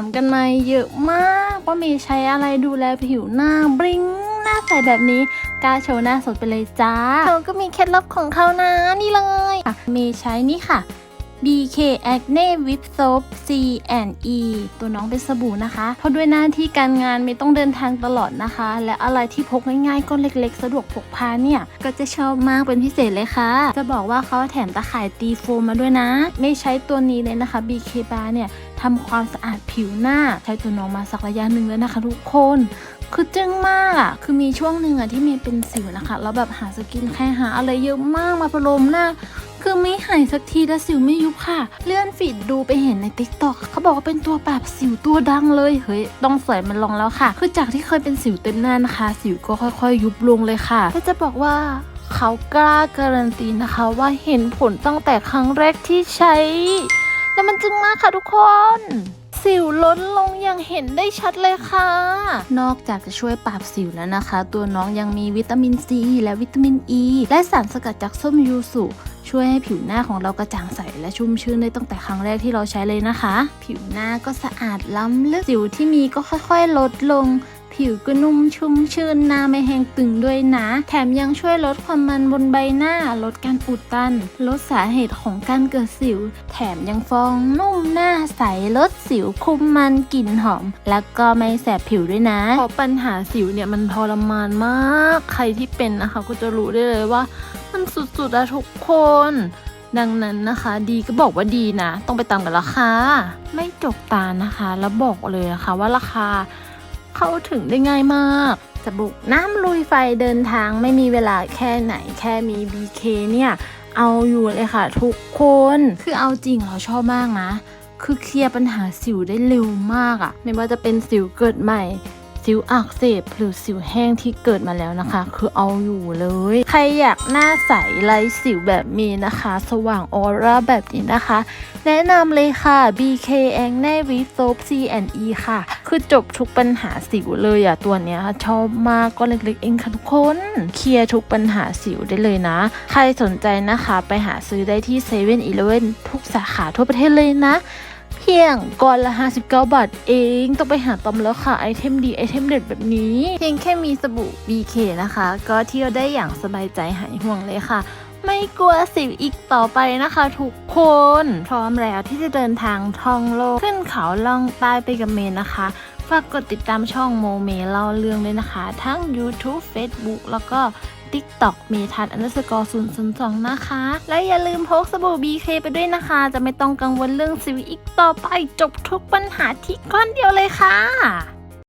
ามกันมาเยอะมากว่าเมย์ใช้อะไรดูแลผิวหน้าบริ้งหน้าใสแบบนี้กล้าโชว์หน้าสดไปเลยจ้าเขาก็มีเคล็ดลับของเขานะนี่เลยอะเมย์ใช้นี่ค่ะ BK Acne with Soap C and E ตัวน้องเป็นสบู่นะคะ เพราะด้วยหน้าที่การงานไม่ต้องเดินทางตลอดนะคะ และอะไรที่พกง่ายๆก็เล็กๆ สะดวกพกพาเนี่ย ก็จะชอบมากเป็นพิเศษเลยค่ะ จะบอกว่าเขาแถมตะข่ายตีโฟมมาด้วยนะ ไม่ใช้ตัวนี้เลยนะคะ BK Bar เนี่ยทำความสะอาดผิวหน้า ใช้ตัวน้องมาสักระยะหนึ่งแล้วนะคะ ทุกคนคือจึ้งมากอะ คือมีช่วงหนึ่งอะที่เมย์เป็นสิวนะคะ แล้วแบบหาสกินแค่หาอะไรเยอะมากมาปรมหน้า คือไม่หายสักทีและสิวไม่ยุบค่ะ เลื่อนฟีดดูไปเห็นในติ๊กต็อกเขาบอกว่าเป็นตัวปราบสิวตัวดังเลยเฮ้ยต้องใส่มันลองแล้วค่ะ คือจากที่เคยเป็นสิวเต็มหน้านะคะ สิวก็ค่อยๆ ยุบลงเลยค่ะและจะบอกว่าเขากล้าการันตีนะคะว่าเห็นผลตั้งแต่ครั้งแรกที่ใช้ และมันจึงมากค่ะทุกคนสิวลดลงอย่างเห็นได้ชัดเลยค่ะ นอกจากจะช่วยปราบสิวแล้วนะคะ ตัวน้องยังมีวิตามินซีและวิตามินอ e, ีและสารสกัดจากส้มยูสุ ช่วยให้ผิวหน้าของเรากระจ่างใสและชุ่มชื่นได้ตั้งแต่ครั้งแรกที่เราใช้เลยนะคะ ผิวหน้าก็สะอาดล้ำลึกสิวที่มีก็ค่อยๆ ลดลง ผิวก็นุ่มชุ่มชื่นหน้าไม่แห้งตึงด้วยนะ แถมยังช่วยลดความมันบนใบหน้า ลดการอุดตัน ลดสาเหตุของการเกิดสิว แถมยังฟองนุ่มหน้าใสลดสิวคุมมันกลิ่นหอม แล้วก็ไม่แสบผิวด้วยนะเพราะปัญหาสิวเนี่ยมันทรมานมาก ใครที่เป็นนะคะก็จะรู้ได้เลยว่า มันสุดๆอะทุกคนดังนั้นนะคะดีก็บอกว่าดีนะ ต้องไปตามกันราคาไม่จกตานะคะ แล้วบอกเลยนะคะว่าราคา เข้าถึงได้ง่ายมากสบุกน้ำลุยไฟเดินทางไม่มีเวลาแค่ไหนแค่มี BK เนี่ย เอาอยู่เลยค่ะทุกคน คือเอาจริงเราชอบมากนะ คือเคลียร์ปัญหาสิวได้เร็วมากอะไม่ว่าจะเป็นสิวเกิดใหม่ สิวอักเสบหรือสิวแห้งที่เกิดมาแล้วนะคะ คือเอาอยู่เลย ใครอยากหน้าใสไร้สิวแบบมีนะคะ สว่างออร่าแบบนี้นะคะ แนะนำเลยค่ะ BK a n g n e with Soap C&E ค่ะ คือจบทุกปัญหาสิวเลยอะตัวเนี้ยชอบมากก็เล็กๆเองค่ะทุกคน เคลียร์ทุกปัญหาสิวได้เลยนะ ใครสนใจนะคะ ไปหาซื้อได้ที่7 e เ e ่ e อทุกสาขาทั่วประเทศเลยนะ พียงก้อนละ 59 บาทเอง ต้องไปหาตอมแล้วค่ะ ไอเทมดีไอเทมเด็ดแบบนี้ เพียงแค่มีสบู่ BK นะคะ ก็เที่ยวได้อย่างสบายใจหายห่วงเลยค่ะ ไม่กลัวสิวอีกต่อไปนะคะทุกคน พร้อมแล้วที่จะเดินทางท่องโลก ขึ้นเขาล่องใต้ไปกับเมย์นะคะ ฝากกดติดตามช่องโมเมเล่าเรื่องเลยนะคะ ทั้ง YouTube Facebook แล้วก็ TikTok เมทัศอันดับสกอร์ศูนย์ศูนย์สองนะคะ และอย่าลืมพกสบู่ BK ไปด้วยนะคะ จะไม่ต้องกังวลเรื่องสิวอีกต่อไปจบทุกปัญหาที่ก้อนเดียวเลยค่ะ